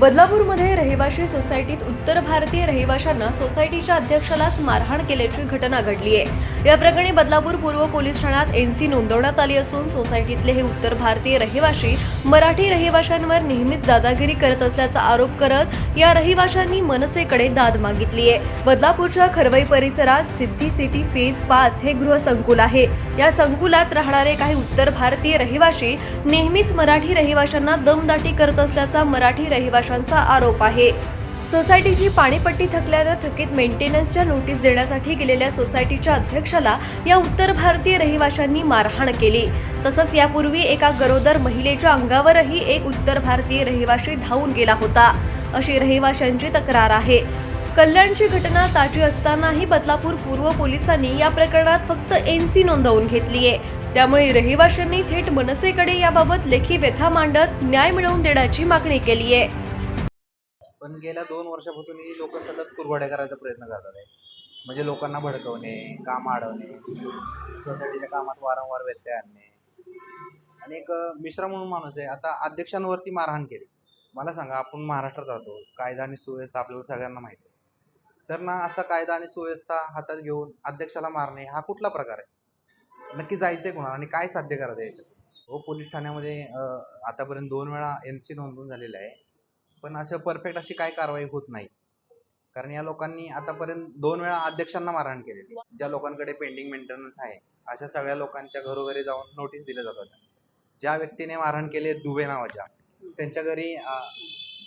बदलापूरमध्ये रहिवाशी सोसायटीत उत्तर भारतीय रहिवाशांना सोसायटीच्या अध्यक्षालाच मारहाण केल्याची घटना घडली आहे. या प्रकरणी बदलापूर पूर्व पोलीस ठाण्यात एनसी नोंदवण्यात आली असून सोसायटीतले हे उत्तर भारतीय रहिवाशी मराठी रहिवाशांवर नेहमीच दादागिरी करत असल्याचा आरोप करत या रहिवाशांनी मनसेकडे दाद मागितली आहे. बदलापूरच्या खरवई परिसरात सिद्धी सिटी फेज पाच हे गृहसंकुल आहे. या संकुलात राहणारे काही उत्तर भारतीय रहिवाशी नेहमीच मराठी रहिवाशांना दमदाटी करत असल्याचा मराठी रहिवाशी वर्षांचा आरोप आहे. सोसायटीची पाणीपट्टी थकल्यानं थकीत मेंटेनन्सच्या नोटीस देण्यासाठी गेलेल्या सोसायटीच्या अध्यक्षाला या उत्तर भारतीय रहिवाशांनी मारहाण केली. तसंच यापूर्वी एका गरोदर महिलेच्या अंगावरही एक उत्तर भारतीय रहिवाशी धावून गेला होता. अशी रहिवाशांची तक्रार आहे. कल्याणची घटना ताजी असतानाही बदलापूर पूर्व पोलिसांनी या प्रकरणात फक्त एन सी नोंदवून घेतली आहे त्यामुळे रहिवाशांनी थेट मनसेकडे याबाबत लेखी व्यथा मांडत न्याय मिळवून देण्याची मागणी केली आहे पण गेल्या दोन वर्षापासून ही लोक सतत कुरघोड्या करायचा प्रयत्न करतात आहे. म्हणजे लोकांना भडकवणे काम अडवणे सोसायटीच्या कामात वारंवार व्यत्यय आणणे. आणि एक मिश्रा म्हणून माणूस आहे. आता अध्यक्षांवरती मारहाण केली. मला सांगा आपण महाराष्ट्रात राहतो. कायदा आणि सुव्यवस्था आपल्याला सगळ्यांना माहिती आहे. तर ना असा कायदा आणि सुव्यवस्था हातात घेऊन अध्यक्षाला मारणे हा कुठला प्रकार आहे? नक्की जायचंय कोणाला? आणि काय साध्य करायचं याच्यात? हो पोलीस ठाण्यामध्ये आतापर्यंत दोन वेळा एन सी नोंदवून झालेलं आहे. पण असं परफेक्ट अशी काय कारवाई होत नाही. कारण या लोकांनी आतापर्यंत दोन वेळा अध्यक्षांना मारहाण केलेली. ज्या लोकांकडे पेंडिंग मेंटेनन्स आहे अशा सगळ्या लोकांच्या घरोघरी जाऊन नोटीस दिल्या जातात. ज्या व्यक्तीने मारहाण केली दुबे नावाच्या त्यांच्या घरी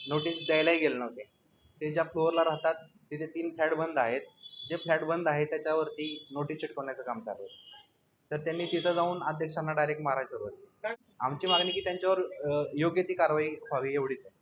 नोटीस द्यायलाही गेले नव्हते. ते ज्या फ्लोअरला राहतात तिथे तीन फ्लॅट बंद आहेत. जे फ्लॅट बंद आहे त्याच्यावरती नोटीस चिटकवण्याचं काम चालू आहे. तर त्यांनी तिथं जाऊन अध्यक्षांना डायरेक्ट मारायचं आमची मागणी की त्यांच्यावर योग्य ती कारवाई व्हावी एवढीच आहे.